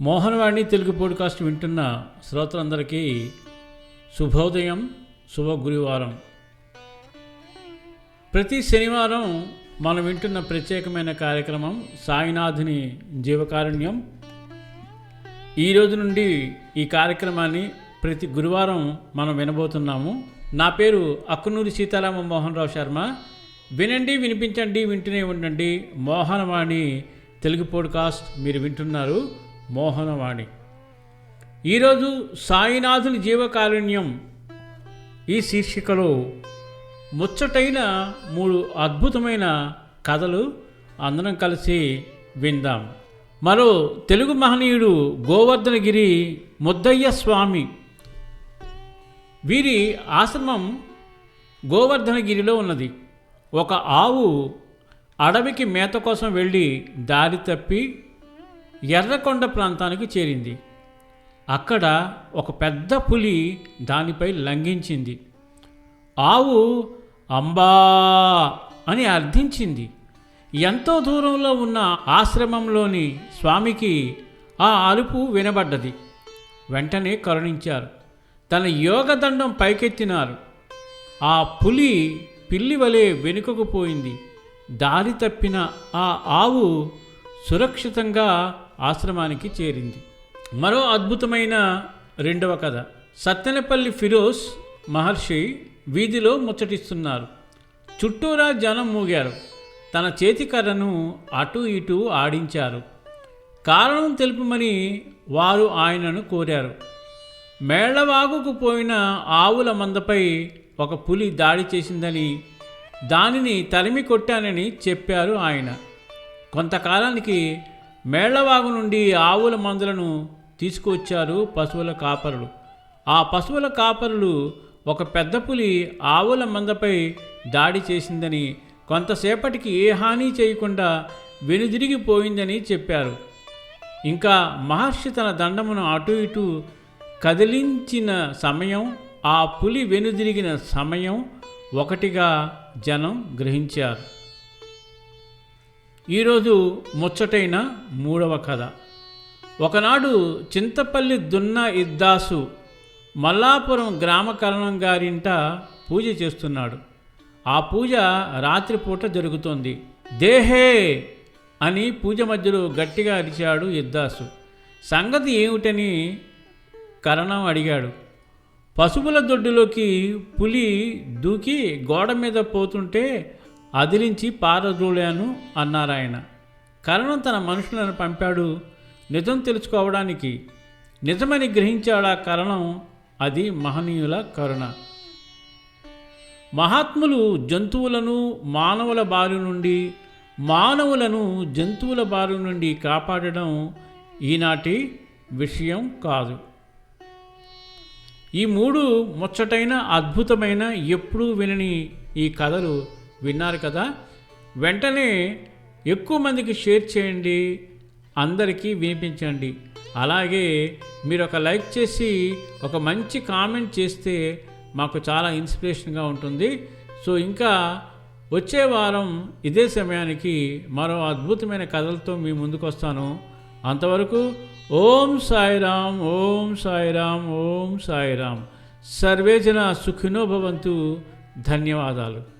Mohanavani Telugu podcast వింటున్న శ్రోతలందరికీ శుభోదయం శుభ గురువారం ప్రతి శనివారం మనం వింటున్న ప్రత్యేకమైన కార్యక్రమం సాయినాథుని జీవకారుణ్యం. ఈ రోజు నుండి ఈ కార్యక్రమాన్ని ప్రతి గురువారం మనం వినబోతున్నాము. నా పేరు అక్కునూరి సీతారామ మోహన్ రావు శర్మ. వినండి వినిపించండి వింటూనే ఉండండి. మోహనవాణి తెలుగు పోడ్కాస్ట్ మీరు వింటున్నారు. మోహనవాణి. ఈరోజు సాయినాథుని జీవకారుణ్యం ఈ శీర్షికలో ముచ్చటైన మూడు అద్భుతమైన కథలు అందరం కలిసి విందాం. మరో తెలుగు మహనీయుడు గోవర్ధనగిరి ముద్దయ్య స్వామి. వీరి ఆశ్రమం గోవర్ధనగిరిలో ఉన్నది. ఒక ఆవు అడవికి మేత కోసం వెళ్ళి దారి తప్పి ఎర్రకొండ ప్రాంతానికి చేరింది. అక్కడ ఒక పెద్ద పులి దానిపై లంఘించింది. ఆవు అంబా అని అర్థించింది. ఎంతో దూరంలో ఉన్న ఆశ్రమంలోని స్వామికి ఆ అరుపు వినబడ్డది. వెంటనే కరుణించారు. తన యోగదండం పైకెత్తినారు. ఆ పులి పిల్లి వలె వెనుకకు పోయింది. దారి తప్పిన ఆ ఆవు సురక్షితంగా ఆశ్రమానికి చేరింది. మరో అద్భుతమైన రెండవ కథ. సత్తెనపల్లి ఫిరోజ్ మహర్షి వీధిలో ముచ్చటిస్తున్నారు. చుట్టూరా జనం మూగారు. తన చేతికర్రను అటు ఇటు ఆడించారు. కారణం తెలుపమని వారు ఆయనను కోరారు. మేళ్ళవాగుకు పోయిన ఆవుల మందపై ఒక పులి దాడి చేసిందని దానిని తరిమి కొట్టానని చెప్పారు ఆయన. కొంతకాలానికి మేళ్ళవాగు నుండి ఆవుల మందులను తీసుకువచ్చారు పశువుల కాపరులు. ఆ పశువుల కాపరులు ఒక పెద్ద పులి ఆవుల మందపై దాడి చేసిందని కొంతసేపటికి ఏ హాని చేయకుండా వెనుదిరిగిపోయిందని చెప్పారు. ఇంకా మహర్షి తన దండమును అటు ఇటు కదిలించిన సమయం ఆ పులి వెనుదిరిగిన సమయం ఒకటిగా జనం గ్రహించారు. ఈరోజు ముచ్చటైన మూడవ కథ. ఒకనాడు చింతపల్లి దున్న ఇద్దాసు మల్లాపురం గ్రామకరణం గారింట పూజ చేస్తున్నాడు. ఆ పూజ రాత్రిపూట జరుగుతోంది. దేహే! అని పూజ మధ్యలో గట్టిగా అరిచాడు ఇద్దాసు. సంగతి ఏమిటని కరణం అడిగాడు. పశువుల దొడ్డులోకి పులి దూకి గోడ మీద పోతుంటే అదిలించి పారదూలాను అన్నారాయన. కరణం తన మనుషులను పంపాడు. నిజం తెలుసుకోవడానికి నిజమని గ్రహించాడా కరణం. అది మహనీయుల కరుణ. మహాత్ములు జంతువులను మానవుల బారి నుండి మానవులను జంతువుల బారి నుండి కాపాడడం ఈనాటి విషయం కాదు. ఈ మూడు ముచ్చటైన అద్భుతమైన ఎప్పుడూ వినని ఈ కథలు విన్నారు కదా? వెంటనే ఎక్కువ మందికి షేర్ చేయండి అందరికీ వినిపించండి. అలాగే మీరు ఒక లైక్ చేసి ఒక మంచి కామెంట్ చేస్తే మాకు చాలా ఇన్స్పిరేషన్గా ఉంటుంది. సో ఇంకా వచ్చే వారం ఇదే సమయానికి మరో అద్భుతమైన కథలతో మీ ముందుకు వస్తాను అంతవరకు ఓం సాయిరామ్ ఓం సాయిరామ్ ఓం సాయిరామ్. సర్వేజన సుఖినో భవంతు. ధన్యవాదాలు.